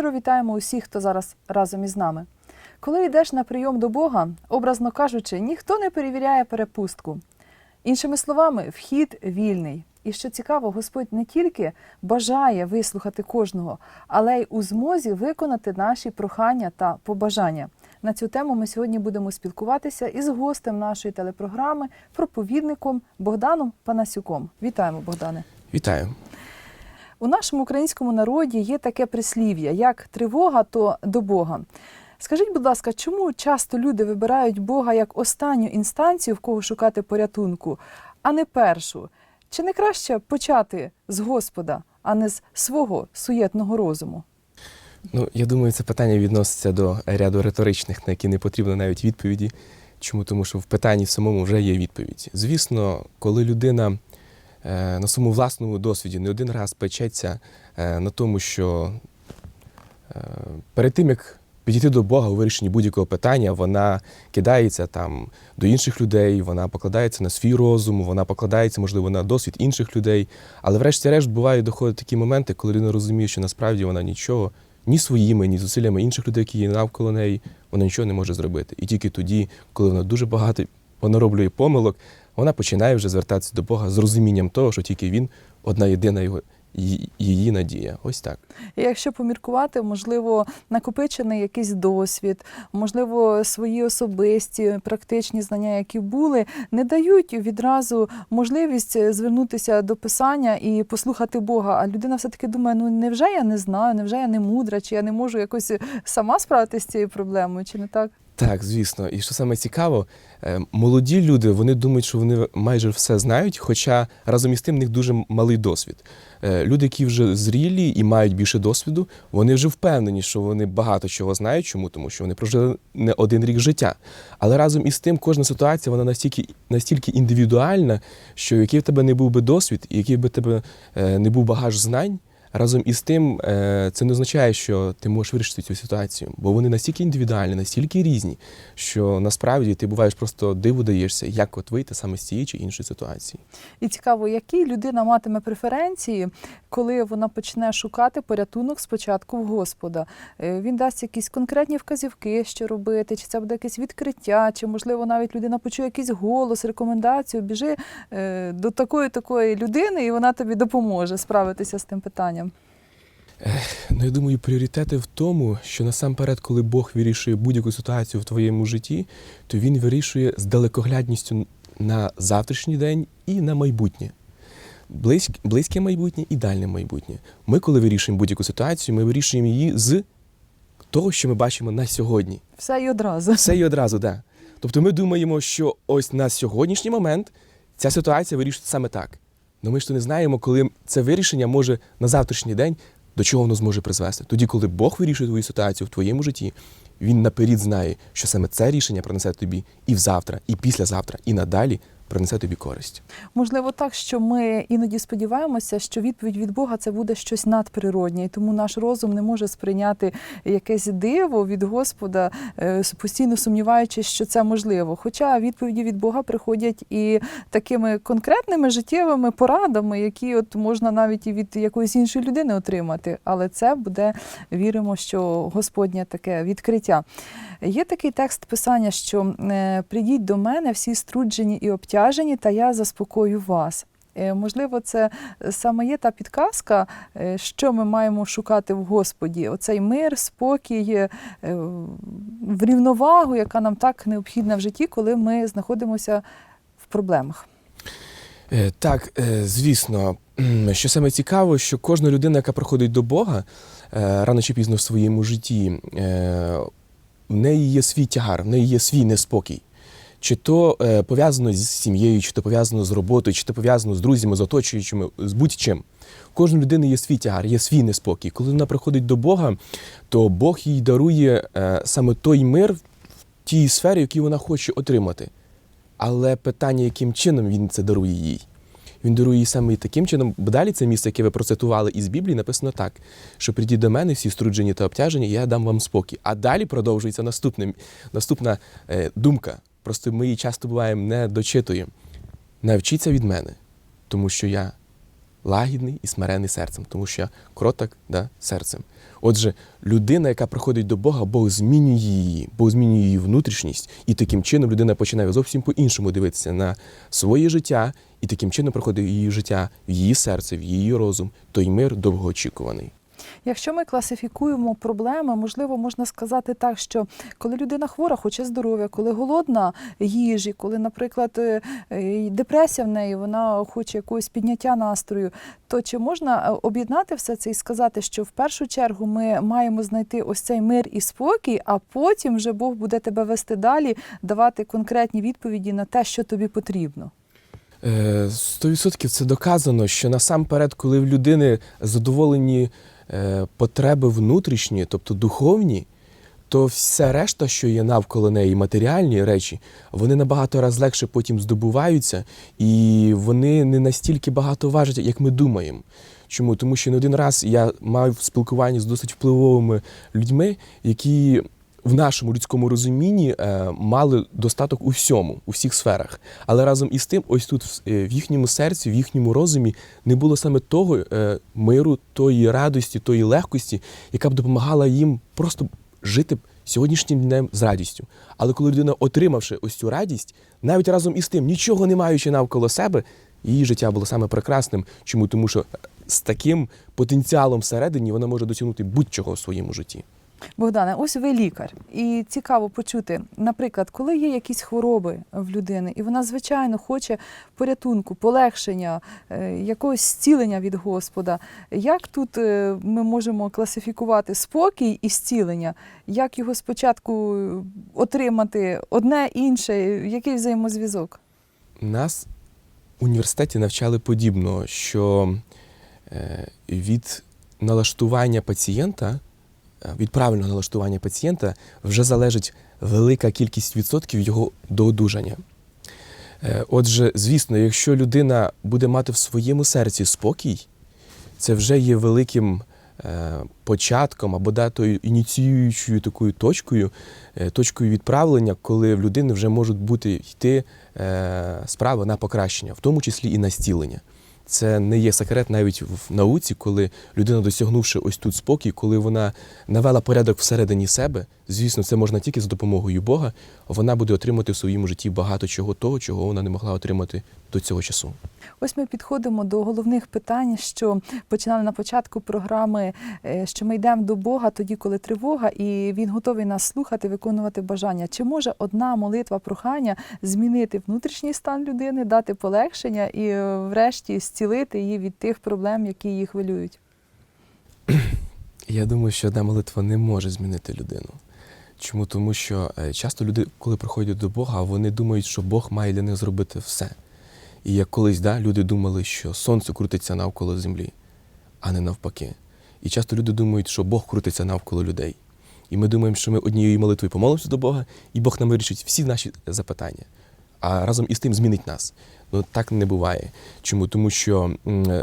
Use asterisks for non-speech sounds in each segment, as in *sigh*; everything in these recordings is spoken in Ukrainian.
Щиро вітаємо усіх, хто зараз разом із нами. Коли йдеш на прийом до Бога, образно кажучи, ніхто не перевіряє перепустку. Іншими словами, вхід вільний. І що цікаво, Господь не тільки бажає вислухати кожного, але й у змозі виконати наші прохання та побажання. На цю тему ми сьогодні будемо спілкуватися із гостем нашої телепрограми, проповідником Богданом Панасюком. Вітаємо, Богдане! Вітаю. У нашому українському народі є таке прислів'я, як тривога, то до Бога. Скажіть, будь ласка, чому часто люди вибирають Бога як останню інстанцію, в кого шукати порятунку, а не першу? Чи не краще почати з Господа, а не з свого суєтного розуму? Ну, я думаю, це питання відноситься до ряду риторичних, на які не потрібно навіть відповіді. Чому? Тому що в питанні самому вже є відповідь. Звісно, коли людина на своєму власному досвіді не один раз печеться е, на тому, що е, перед тим, як підійти до Бога у вирішенні будь-якого питання, вона кидається там до інших людей, вона покладається на свій розум, вона покладається, можливо, на досвід інших людей. Але врешті-решт бувають доходять такі моменти, коли людина розуміє, що насправді вона нічого ні своїми, ні зусиллями інших людей, які є навколо неї, вона нічого не може зробити. І тільки тоді, коли вона дуже багато понароблює помилок, вона починає вже звертатися до Бога з розумінням того, що тільки він одна єдина його її надія. Ось так. І якщо поміркувати, можливо, накопичений якийсь досвід, можливо, свої особисті практичні знання, які були, не дають відразу можливість звернутися до писання і послухати Бога. А людина все-таки думає: ну невже я не знаю, невже я не мудра, чи я не можу якось сама справитися з цією проблемою, чи не так? Так, звісно. І що саме цікаво, е, молоді люди вони думають, що вони майже все знають, хоча разом із тим в них дуже малий досвід. Е, Люди, які вже зрілі і мають більше досвіду, вони вже впевнені, що вони багато чого знають. Чому? Тому що вони прожили не один рік життя. Але разом із тим, кожна ситуація вона настільки, настільки індивідуальна, що який в тебе не був би досвід, і який би тебе е, не був багаж знань. Разом із тим, е, це не означає, що ти можеш вирішити цю ситуацію, бо вони настільки індивідуальні, настільки різні, що насправді ти буваєш просто диву даєшся, як от вийти саме з цієї чи іншої ситуації. І цікаво, які людина матиме преференції, коли вона почне шукати порятунок спочатку в Господа. Е, Він дасть якісь конкретні вказівки, що робити, чи це буде якесь відкриття, чи можливо навіть людина почує якийсь голос, рекомендацію, біжи е, до такої такої людини, і вона тобі допоможе справитися з тим питанням. Ну, я думаю, пріоритети в тому, що насамперед, коли Бог вирішує будь-яку ситуацію в твоєму житті, то він вирішує з далекоглядністю на завтрашній день і на майбутнє. Близьк, близьке майбутнє і дальнє майбутнє. Ми, коли вирішуємо будь-яку ситуацію, ми вирішуємо її з того, що ми бачимо на сьогодні. Все і одразу. Все і одразу, так. Да. Тобто ми думаємо, що ось на сьогоднішній момент ця ситуація вирішується саме так. Але ми ж то не знаємо, коли це вирішення може на завтрашній день до чого воно зможе призвести. Тоді, коли Бог вирішує твою ситуацію в твоєму житті, він наперед знає, що саме це рішення принесе тобі і взавтра, і післязавтра, і надалі принесе тобі користь. Можливо, так, що ми іноді сподіваємося, що відповідь від Бога це буде щось надприроднє, і тому наш розум не може сприйняти якесь диво від Господа, е, постійно сумніваючись, що це можливо. Хоча відповіді від Бога приходять і такими конкретними життєвими порадами, які от можна навіть і від якоїсь іншої людини отримати. Але це буде, віримо, що Господнє таке відкриття. Є такий текст писання, що е, прийдіть до мене всі струджені і обтяжені, та я заспокою вас. Е, Можливо, це саме є та підказка, е, що ми маємо шукати в Господі. Оцей мир, спокій, е, в рівновагу, яка нам так необхідна в житті, коли ми знаходимося в проблемах. Е, Так, е, звісно, що саме цікаво, що кожна людина, яка приходить до Бога е, рано чи пізно в своєму житті, е, в неї є свій тягар, в неї є свій неспокій. Чи то е, пов'язано з сім'єю, чи то пов'язано з роботою, чи то пов'язано з друзями, з оточуючими, з будь-чим. Кожної людини є свій тягар, є свій неспокій. Коли вона приходить до Бога, то Бог їй дарує е, саме той мир в тій сфері, який вона хоче отримати. Але питання, яким чином він це дарує їй? Він дарує їй саме таким чином, бо далі це місце, яке ви процитували із Біблії, написано так: що прийдіть до мене всі струджені та обтяжені, і я дам вам спокій. А далі продовжується наступне, наступна е, думка. Просто ми її часто буваємо не дочитуємо. Навчіться від мене, тому що я лагідний і смирений серцем, тому що я кроток да, серцем. Отже, людина, яка приходить до Бога, Бог змінює її, Бог змінює її внутрішність, і таким чином людина починає зовсім по-іншому дивитися на своє життя, і таким чином приходить її життя, в її серце, в її розум, той мир довгоочікуваний. Якщо ми класифікуємо проблеми, можливо, можна сказати так, що коли людина хвора, хоче здоров'я, коли голодна їжі, коли, наприклад, е, е, депресія в неї, вона хоче якогось підняття настрою, то чи можна е, об'єднати все це і сказати, що в першу чергу ми маємо знайти ось цей мир і спокій, а потім вже Бог буде тебе вести далі, давати конкретні відповіді на те, що тобі потрібно. Е, 100% це доказано, що насамперед, коли в людини задоволені потреби внутрішні, тобто духовні, то вся решта, що є навколо неї, матеріальні речі, вони набагато раз легше потім здобуваються, і вони не настільки багато важать, як ми думаємо. Чому? Тому що не один раз я мав спілкування з досить впливовими людьми, які в нашому людському розумінні е, мали достаток у всьому, у всіх сферах. Але разом із тим, ось тут в- е, їхньому серці, в їхньому розумі не було саме того е, миру, тої радості, тої легкості, яка б допомагала їм просто жити сьогоднішнім днем з радістю. Але коли людина, отримавши ось цю радість, навіть разом із тим, нічого не маючи навколо себе, її життя було саме прекрасним. Чому? Тому що з таким потенціалом всередині вона може досягнути будь-чого в своєму житті. Богдане, ось ви лікар, і цікаво почути, наприклад, коли є якісь хвороби в людини, і вона звичайно хоче порятунку, полегшення, е, якогось зцілення від Господа. Як тут е, ми можемо класифікувати спокій і зцілення? Як його спочатку отримати одне інше? Який взаємозв'язок? Нас в університеті навчали подібно, що е, від налаштування пацієнта, е, від правильного налаштування пацієнта вже залежить велика кількість відсотків його до одужання. Е, Отже, звісно, якщо людина буде мати в своєму серці спокій, це вже є великим е, початком або датою ініціюючою такою точкою, е, точкою відправлення, коли в людини вже можуть бути йти справи на покращення, в тому числі і на зцілення. Це не є секрет навіть в науці, коли людина, досягнувши ось тут спокій, коли вона навела порядок всередині себе, звісно, це можна тільки за допомогою Бога, вона буде отримати в своєму житті багато чого того, чого вона не могла отримати до цього часу. Ось ми підходимо до головних питань, що починали на початку програми, е, що ми йдемо до Бога тоді, коли тривога, і Він готовий нас слухати, виконувати бажання. Чи може одна молитва прохання змінити внутрішній стан людини, дати полегшення і, е, врешті, зцілити її від тих проблем, які її хвилюють? *clears throat* Я думаю, що одна молитва не може змінити людину. Чому? Тому що е, часто люди, коли приходять до Бога, вони думають, що Бог має для них зробити все. І як колись да, люди думали, що сонце крутиться навколо землі, а не навпаки. І часто люди думають, що Бог крутиться навколо людей. І ми думаємо, що ми однією молитвою помолимося до Бога, і Бог нам вирішить всі наші запитання, а разом із тим змінить нас. Ну так не буває. Чому? Тому що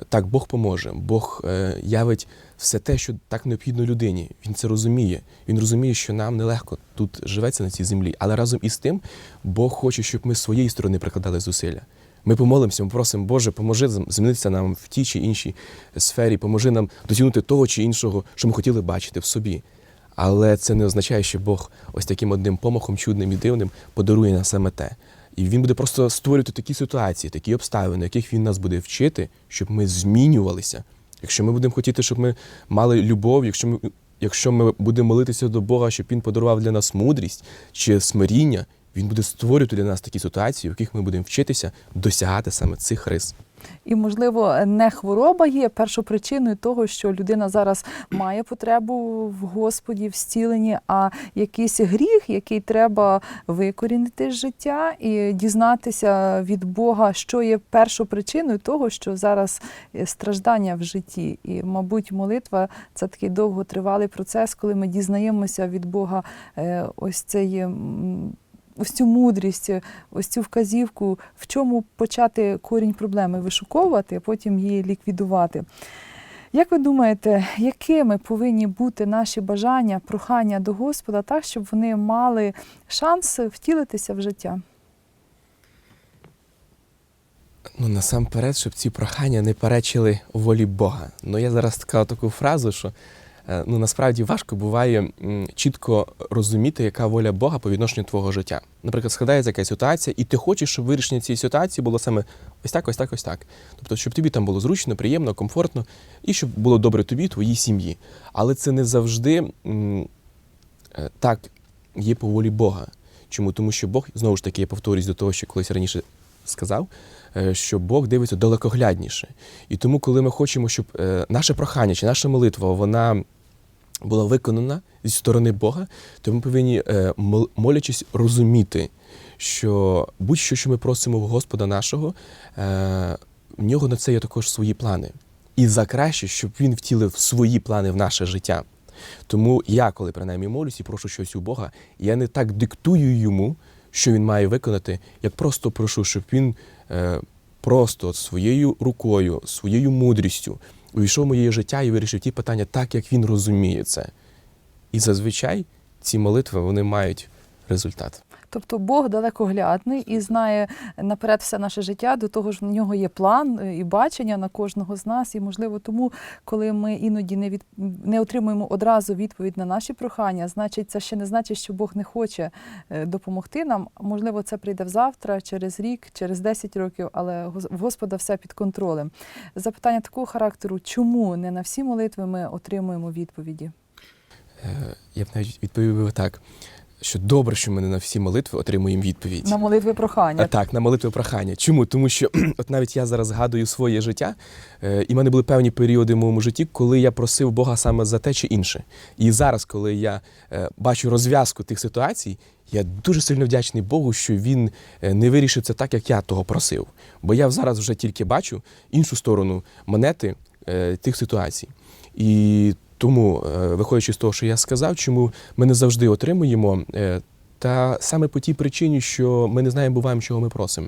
так Бог поможе, Бог е, явить все те, що так необхідно людині. Він це розуміє. Він розуміє, що нам нелегко тут живеться на цій землі. Але разом із тим Бог хоче, щоб ми з своєї сторони прикладали зусилля. Ми помолимося, ми просимо, Боже, поможи змінитися нам в тій чи іншій сфері, поможи нам досягнути того чи іншого, що ми хотіли бачити в собі. Але це не означає, що Бог ось таким одним помахом, чудним і дивним подарує нам саме те. І він буде просто створювати такі ситуації, такі обставини, яких він нас буде вчити, щоб ми змінювалися. Якщо ми будемо хотіти, щоб ми мали любов, якщо ми, якщо ми будемо молитися до Бога, щоб він подарував для нас мудрість чи смиріння, він буде створювати для нас такі ситуації, в яких ми будемо вчитися досягати саме цих рис. І, можливо, не хвороба є першопричиною того, що людина зараз має потребу в Господі, в зціленні, а якийсь гріх, який треба викорінити з життя і дізнатися від Бога, що є першопричиною того, що зараз страждання в житті. І, мабуть, молитва це такий довготривалий процес, коли ми дізнаємося від Бога е, ось цей. Ось цю мудрість, ось цю вказівку, в чому почати корінь проблеми вишуковувати, а потім її ліквідувати. Як ви думаєте, якими повинні бути наші бажання, прохання до Господа, так, щоб вони мали шанс втілитися в життя? Ну, насамперед, щоб ці прохання не перечили волі Бога. Ну, я зараз сказав таку фразу, що ну, насправді важко буває чітко розуміти, яка воля Бога по відношенню твого життя. Наприклад, складається якась ситуація, і ти хочеш, щоб вирішення цієї ситуації було саме ось так, ось так, ось так. Тобто, щоб тобі там було зручно, приємно, комфортно, і щоб було добре тобі, твоїй сім'ї. Але це не завжди е, так є по волі Бога. Чому? Тому що Бог, знову ж таки, я повторюсь до того, що колись раніше сказав, е, що Бог дивиться далекоглядніше. І тому, коли ми хочемо, щоб е, наше прохання чи наша молитва вона була виконана зі сторони Бога, то ми повинні, е, молячись, розуміти, що будь-що, що ми просимо в Господа нашого, е, в нього на це є також свої плани. І за краще, щоб він втілив свої плани в наше життя. Тому я, коли принаймні молюсь і прошу щось у Бога, я не так диктую йому, що він має виконати, як просто прошу, щоб він е, просто своєю рукою, своєю мудрістю увійшов в моє життя і вирішив ті питання так, як він розуміє це. І зазвичай ці молитви вони мають результат. Тобто Бог далекоглядний і знає наперед все наше життя. До того ж, в нього є план е, і бачення на кожного з нас. І можливо, тому, коли ми іноді не від не отримуємо одразу відповідь на наші прохання, значить, це ще не значить, що Бог не хоче е, допомогти нам. Можливо, це прийде завтра, через рік, через 10 років, але в Господа все під контролем. Запитання такого характеру: чому не на всі молитви ми отримуємо відповіді? Е, Я б навіть відповів би так, що добре, що ми не на всі молитви отримуємо відповідь. На молитви прохання. А, так, на молитви прохання. Чому? Тому що от навіть я зараз згадую своє життя, е, і в мене були певні періоди в моєму житті, коли я просив Бога саме за те чи інше. І зараз, коли я е, бачу розв'язку тих ситуацій, я дуже сильно вдячний Богу, що він е, не вирішив це так, як я того просив. Бо я зараз вже тільки бачу іншу сторону монети тих ситуацій. І тому, е, виходячи з того, що я сказав, чому ми не завжди отримуємо, е, та саме по тій причині, що ми не знаємо, буваємо, чого ми просимо.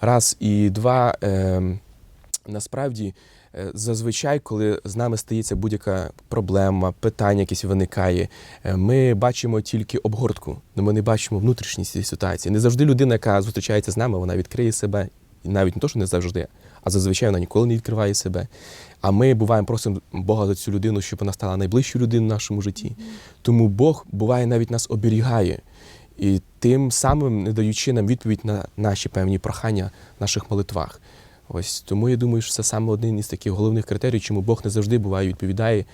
Раз і два, е, насправді, зазвичай, коли з нами стається будь-яка проблема, питання якесь виникає, ми бачимо тільки обгортку, але ми не бачимо внутрішність ситуації. Не завжди людина, яка зустрічається з нами, вона відкриє себе. І навіть не то, що не завжди, а зазвичай вона ніколи не відкриває себе. А ми буваємо просимо Бога за цю людину, щоб вона стала найближчою людиною в нашому житті. Тому Бог буває навіть нас оберігає. І тим самим не даючи нам відповідь на наші певні прохання в наших молитвах. Ось тому я думаю, що це саме один із таких головних критерій, чому Бог не завжди буває відповідає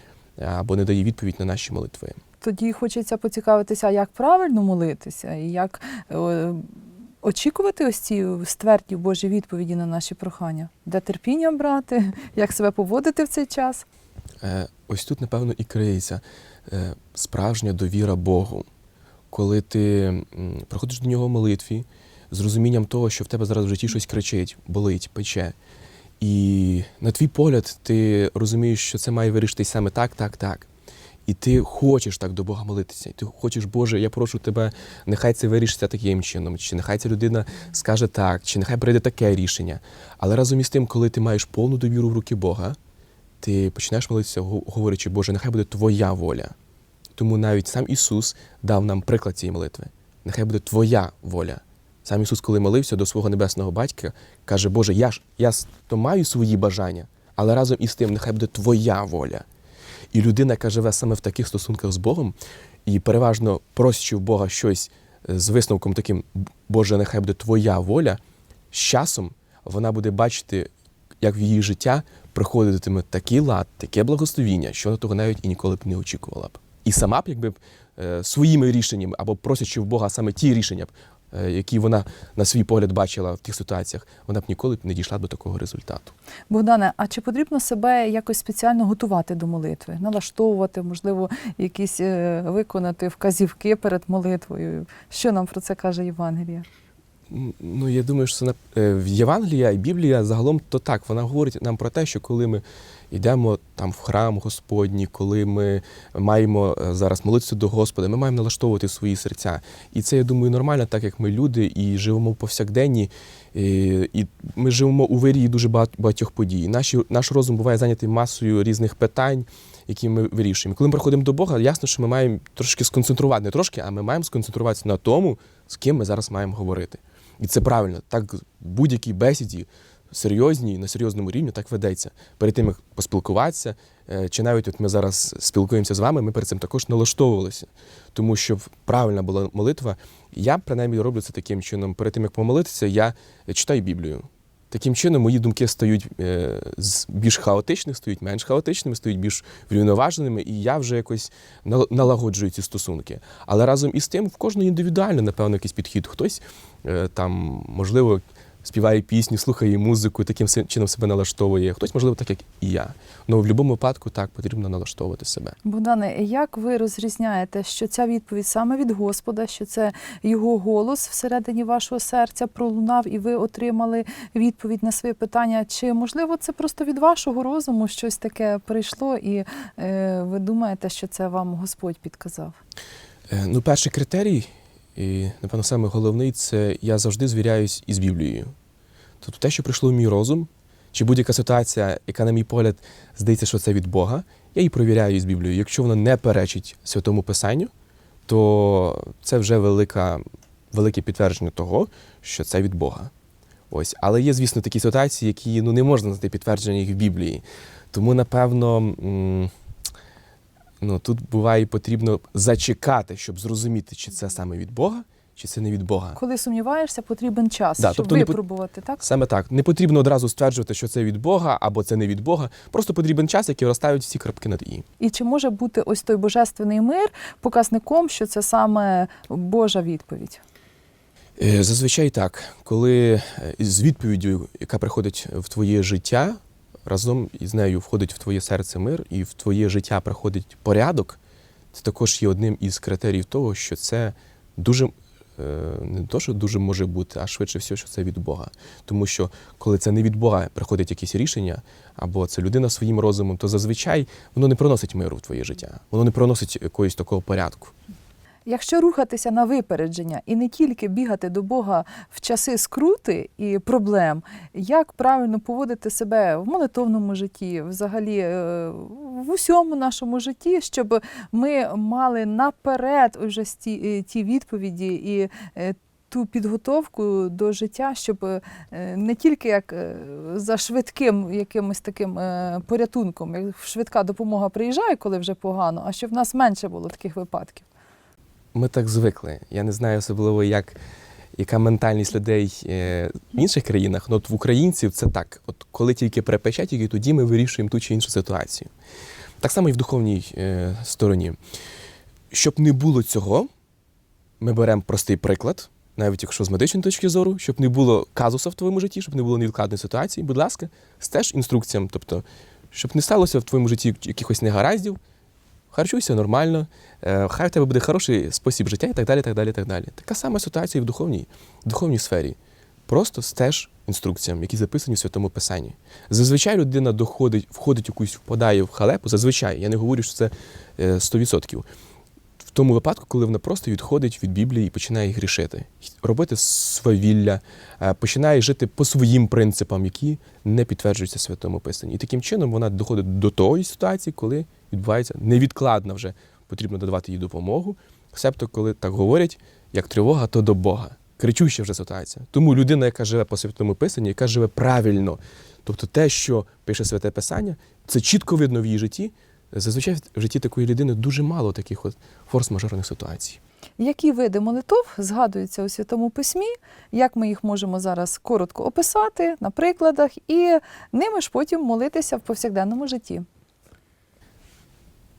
або не дає відповідь на наші молитви. Тоді хочеться поцікавитися, як правильно молитися, і як е, очікувати ось ці ствердні Божі відповіді на наші прохання, де терпіння брати, *laughs* як себе поводити в цей час. Е, Ось тут, напевно, і криється е, справжня довіра Богу, коли ти приходиш до нього в молитві з розумінням того, що в тебе зараз в житті щось кричить, болить, пече. І на твій погляд, ти розумієш, що це має вирішитись саме так, так, так. І ти хочеш так до Бога молитися. І ти хочеш, Боже, я прошу тебе, нехай це вирішиться таким чином, чи нехай ця людина скаже так, чи нехай прийде таке рішення. Але разом із тим, коли ти маєш повну довіру в руки Бога, ти починаєш молитися, говорячи, Боже, нехай буде Твоя воля. Тому навіть сам Ісус дав нам приклад цієї молитви. Нехай буде Твоя воля. Сам Ісус, коли молився до свого небесного батька, каже, Боже, я ж я то маю свої бажання, але разом із тим, нехай буде Твоя воля. І людина, яка живе саме в таких стосунках з Богом, і переважно просячи в Бога щось е, з висновком таким, Боже, нехай буде Твоя воля, з часом вона буде бачити, як в її життя приходитиме такий лад, таке благословіння, що вона того навіть і ніколи б не очікувала б. І сама б, якби е, своїми рішеннями або просячи в Бога саме ті рішення, б, які вона на свій погляд бачила в тих ситуаціях, вона б ніколи не дійшла до такого результату. Богдане, а чи потрібно себе якось спеціально готувати до молитви, налаштовувати, можливо, якісь е, виконати вказівки перед молитвою? Що нам про це каже Євангелія? Ну, я думаю, що це е, в Євангелія і Біблія загалом то так. Вона говорить нам про те, що коли ми йдемо там в храм Господній, коли ми маємо е, зараз молитися до Господа, ми маємо налаштовувати свої серця. І це, я думаю, нормально, так як ми люди і живемо в повсякденні, і, і ми живемо у вирії дуже багат- багатьох подій. Наші, наш розум буває зайнятий масою різних питань, які ми вирішуємо. Коли ми приходимо до Бога, ясно, що ми маємо трошки сконцентрувати, не трошки, а ми маємо сконцентруватися на тому, з ким ми зараз маємо говорити. І це правильно. Так в будь-якій бесіді серйозній, на серйозному рівні так ведеться. Перед тим, як поспілкуватися, е, чи навіть от ми зараз спілкуємося з вами, ми перед цим також налаштовувалися. Тому що правильна була молитва. Я принаймні роблю це таким чином. Перед тим, як помолитися, я читаю Біблію. Таким чином, мої думки стають е, з більш хаотичних, стають менш хаотичними, стають більш врівноваженими, і я вже якось нал- налагоджую ці стосунки. Але разом із тим, в кожного індивідуально, напевно, якийсь підхід. Хтось е, там, можливо, співає пісню, слухає музику, і таким чином себе налаштовує. Хтось, можливо, так як і я. Ну в будь-якому випадку так потрібно налаштовувати себе. Богдане, як ви розрізняєте, що ця відповідь саме від Господа, що це його голос всередині вашого серця пролунав, і ви отримали відповідь на своє питання? Чи можливо це просто від вашого розуму щось таке прийшло, і е, ви думаєте, що це вам Господь підказав? Е, Ну, перший критерій, і, напевно, саме головний, це я завжди звіряюсь із Біблією. Тобто те, що прийшло в мій розум, чи будь-яка ситуація, яка, на мій погляд, здається, що це від Бога, я її провіряю із Біблією. Якщо вона не перечить святому Писанню, то це вже велика, велике підтвердження того, що це від Бога. Ось. Але є, звісно, такі ситуації, які ну, не можна знайти підтвердження їх в Біблії. Тому, напевно, ну, тут буває потрібно зачекати, щоб зрозуміти, чи це саме від Бога, чи це не від Бога. Коли сумніваєшся, потрібен час, Да, щоб тобто не випробувати, так? Саме так. Не потрібно одразу стверджувати, що це від Бога або це не від Бога. Просто потрібен час, який розставить всі крапки над і. І чи може бути ось той божественний мир показником, що це саме Божа відповідь? Е, Зазвичай так, коли е, з відповіддю, яка приходить в твоє життя, разом із нею входить в твоє серце мир, і в твоє життя приходить порядок, це також є одним із критеріїв того, що це дуже. е, Не то, що дуже може бути, а швидше всього, що це від Бога. Тому що коли це не від Бога приходить якесь рішення, або це людина своїм розумом, то зазвичай воно не приносить миру в твоє життя, воно не приносить якогось такого порядку. Якщо рухатися на випередження і не тільки бігати до Бога в часи скрути і проблем, як правильно поводити себе в молитовному житті, взагалі е, в усьому нашому житті, щоб ми мали наперед уже е, ті відповіді і е, ту підготовку до життя, щоб не тільки як за швидким якимось таким порятунком, як швидка допомога приїжджає, коли вже погано, а щоб в нас менше було таких випадків. Ми так звикли. Я не знаю особливо, як, яка ментальність людей е, в інших країнах. От в українців це так. От коли тільки припече, тільки тоді ми вирішуємо ту чи іншу ситуацію. Так само і в духовній е, стороні. Щоб не було цього, ми беремо простий приклад, навіть якщо з медичної точки зору, щоб не було казуса в твоєму житті, щоб не було невідкладної ситуації, будь ласка, стеж інструкціям. Тобто, щоб не сталося в твоєму житті якихось негараздів, харчуйся нормально, е, хай в тебе буде хороший спосіб життя і так далі. так далі, так далі. Така сама ситуація і в духовній, в духовній сфері. Просто стеж інструкціям, які записані в Святому Писанні. Зазвичай людина доходить, входить якусь, впадає в халепу. Зазвичай, я не говорю, що це е, 100%. Тому випадку, коли вона просто відходить від Біблії і починає грішити, робити свавілля, е, починає жити по своїм принципам, які не підтверджуються Святому Писанні. І таким чином вона доходить до тої ситуації, коли відбувається невідкладно вже потрібно додавати їй допомогу. Себто, коли так говорять, як тривога, то до Бога. Кричуща вже ситуація. Тому людина, яка живе по святому писанні, яка живе правильно, тобто те, що пише святе писання, це чітко видно в її житті. Зазвичай в житті такої людини дуже мало таких от форс-мажорних ситуацій. Які види молитов згадуються у Святому Письмі, як ми їх можемо зараз коротко описати на прикладах, і ними ж потім молитися в повсякденному житті.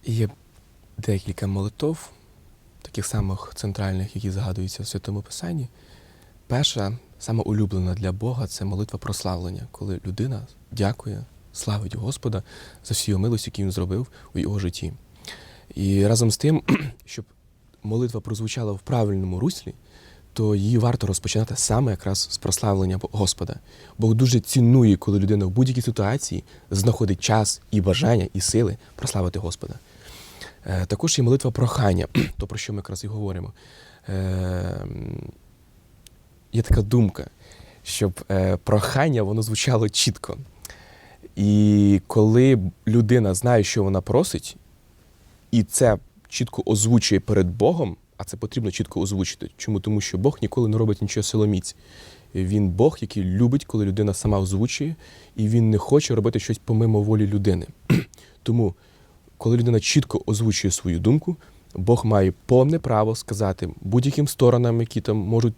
Є декілька молитов, таких самих центральних, які згадуються в Святому Писанні. Перша, сама улюблена для Бога, це молитва прославлення, коли людина дякує, славить Господа за всю милость, яку він зробив у його житті. І разом з тим, *clears throat* щоб молитва прозвучала в правильному руслі, то її варто розпочинати саме якраз з прославлення Господа. Бог дуже цінує, коли людина в будь-якій ситуації знаходить час і бажання, і сили прославити Господа. Е, Також є молитва прохання, *clears throat* то про що ми якраз і говоримо. Е, Є така думка, щоб е, прохання воно звучало чітко. І коли людина знає, що вона просить, і це чітко озвучує перед Богом, а це потрібно чітко озвучити. Чому? Тому що Бог ніколи не робить нічого силоміць. Він Бог, який любить, коли людина сама озвучує, і він не хоче робити щось помимо волі людини. *clears throat* Тому, коли людина чітко озвучує свою думку, Бог має повне право сказати будь-яким сторонам, які там можуть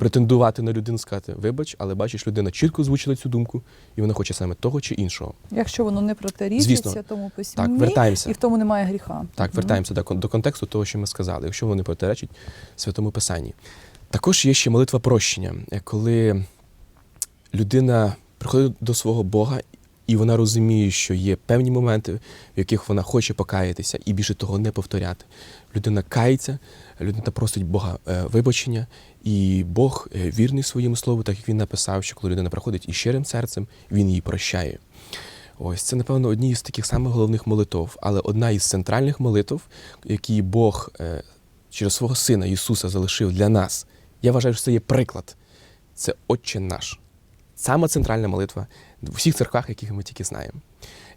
претендувати на людину, сказати, вибач, але бачиш, людина чітко озвучила цю думку, і вона хоче саме того чи іншого. Якщо воно не протирічиться тому письмі, Так, вертаємося. і в тому немає гріха. Так, вертаємося до, кон- до контексту того, що ми сказали, якщо вони протиречать святому Писанні. Також є ще молитва прощення, коли людина приходить до свого Бога, і вона розуміє, що є певні моменти, в яких вона хоче покаятися і більше того не повторяти. Людина кається, людина просить Бога е, вибачення, і Бог е, вірний своєму слову, так як він написав, що коли людина приходить із щирим серцем, він її прощає. Ось це, напевно, одні з таких самих головних молитв, але одна із центральних молитв, які Бог е, через свого Сина Ісуса залишив для нас. Я вважаю, що це є приклад. Це Отче наш. Сама центральна молитва в всіх церквах, яких ми тільки знаємо.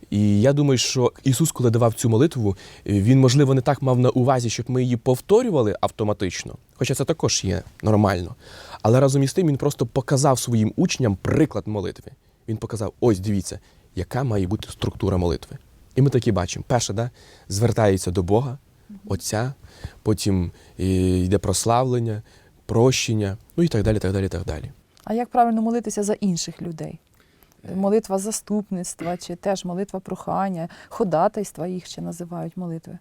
І я думаю, що Ісус, коли давав цю молитву, Він, можливо, не так мав на увазі, щоб ми її повторювали автоматично, хоча це також є нормально. Але разом із тим він просто показав своїм учням приклад молитви. Він показав: ось дивіться, яка має бути структура молитви. І ми такі бачимо: перше, да, звертається до Бога, Отця, потім е, йде прославлення, прощення, ну і так далі, так далі, так далі. А як правильно молитися за інших людей? Молитва заступництва, чи теж молитва прохання, ходатайства їх ще називають молитви.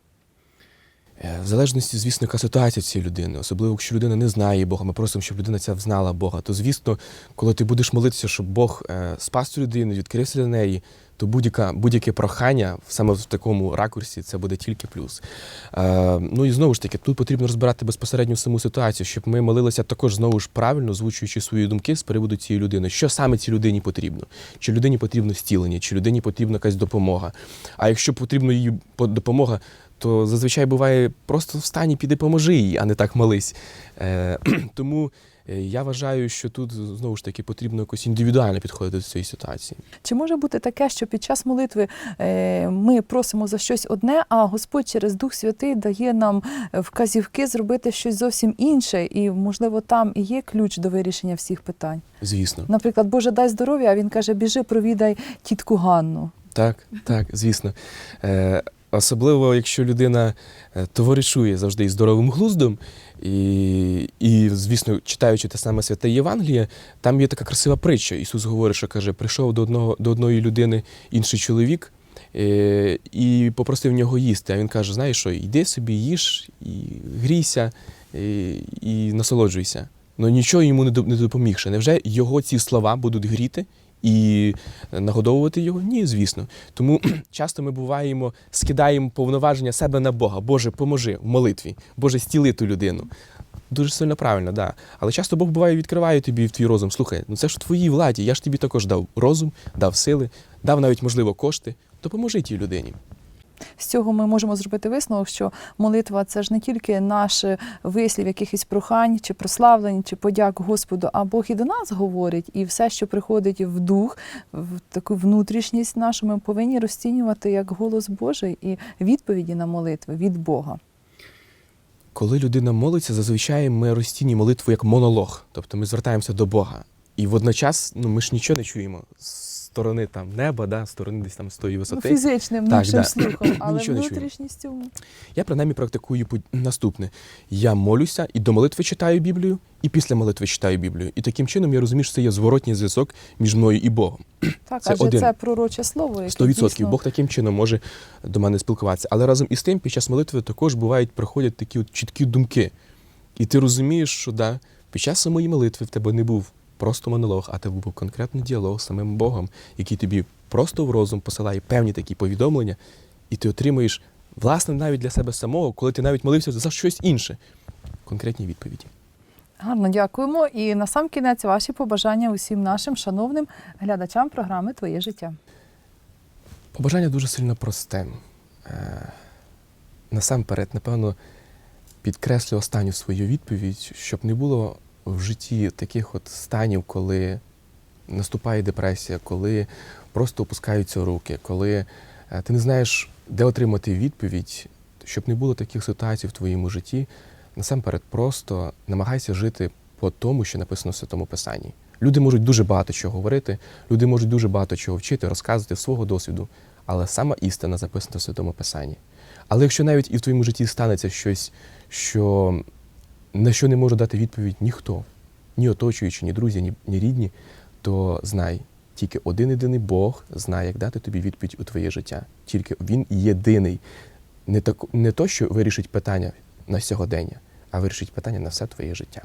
Е, В залежності, звісно, яка ситуація цієї людини, особливо якщо людина не знає Бога, ми просимо, щоб людина ця знала Бога. То звісно, коли ти будеш молитися, щоб Бог е, спас цю людину, відкрився для неї, то будь-яке прохання саме в такому ракурсі це буде тільки плюс. Е, ну і знову ж таки, тут потрібно розбирати безпосередньо саму ситуацію, щоб ми молилися також знову ж правильно, озвучуючи свої думки з приводу цієї людини. Що саме цій людині потрібно? Чи людині потрібно зцілення, чи людині потрібна якась допомога? А якщо потрібна їй допомога, то зазвичай буває просто встань і піди поможи їй, а не так молись. Е, *clears throat* тому е, я вважаю, що тут знову ж таки потрібно якось індивідуально підходити до цієї ситуації. Чи може бути таке, що під час молитви е, ми просимо за щось одне, а Господь через Дух Святий дає нам вказівки зробити щось зовсім інше, і можливо там і є ключ до вирішення всіх питань? Звісно. Наприклад, Боже, дай здоров'я, а він каже: біжи, провідай тітку Ганну. Так, так, звісно. Е, особливо, якщо людина е, товаришує завжди здоровим глуздом, і, і, звісно, читаючи те саме святе Євангеліє, там є така красива притча. Ісус говорить, що каже, прийшов до одного до одної людини інший чоловік е, і попросив нього їсти. А він каже: знаєш що, йди собі, їж, і грійся, і, і насолоджуйся. Ну нічого йому не до- не допомігше. Невже його ці слова будуть гріти і нагодовувати його? Ні, звісно. Тому *clears throat* часто ми буваємо, скидаємо повноваження себе на Бога. Боже, поможи в молитві, Боже, стіли ту людину. Дуже сильно правильно, да. Але часто Бог буває відкриває тобі в твій розум. Слухай, ну це ж в твоїй владі. Я ж тобі також дав розум, дав сили, дав навіть, можливо, кошти. Допоможи тій людині. З цього ми можемо зробити висновок, що молитва це ж не тільки наш вислів якихось прохань, чи прославлень, чи подяк Господу, а Бог і до нас говорить, і все, що приходить в дух, в таку внутрішність нашу, ми повинні розцінювати як голос Божий і відповіді на молитви від Бога. Коли людина молиться, зазвичай ми розцінюємо молитву як монолог, тобто ми звертаємося до Бога. І водночас ну, ми ж нічого не чуємо сторони там неба, да, сторони десь там з тої Ну, висоти. фізичним Так, нашим да. слухом, *clears throat* але Нічого не чую. внутрішністю. Я принаймні практикую наступне: я молюся і до молитви читаю Біблію, і після молитви читаю Біблію. І таким чином я розумію, що це є зворотній зв'язок між мною і Богом. *clears throat* Так, Це адже один. це пророче слово, яке 100% Бог таким чином може до мене спілкуватися. Але разом із тим, під час молитви також бувають приходять такі от чіткі думки. І ти розумієш, що да, під час самої молитви в тебе не був просто монолог, а тебе був конкретний діалог з самим Богом, який тобі просто в розум посилає певні такі повідомлення, і ти отримуєш, власне, навіть для себе самого, коли ти навіть молився за щось інше. Конкретні відповіді. Гарно дякуємо. І на сам кінець ваші побажання усім нашим шановним глядачам програми Твоє життя. Побажання дуже сильно просте. Е, Насамперед, напевно, підкреслю останню свою відповідь, щоб не було в житті таких от станів, коли наступає депресія, коли просто опускаються руки, коли е, ти не знаєш, де отримати відповідь, щоб не було таких ситуацій в твоєму житті. Насамперед, просто намагайся жити по тому, що написано в Святому Писанні. Люди можуть дуже багато чого говорити, люди можуть дуже багато чого вчити, розказувати свого досвіду, але сама істина записана в Святому Писанні. Але якщо навіть і в твоєму житті станеться щось, що на що не може дати відповідь ніхто, ні оточуючі, ні друзі, ні, ні рідні, то знай, тільки один єдиний Бог знає, як дати тобі відповідь у твоє життя. Тільки він єдиний. Не, так, не то, що вирішить питання на сьогодення, а вирішить питання на все твоє життя.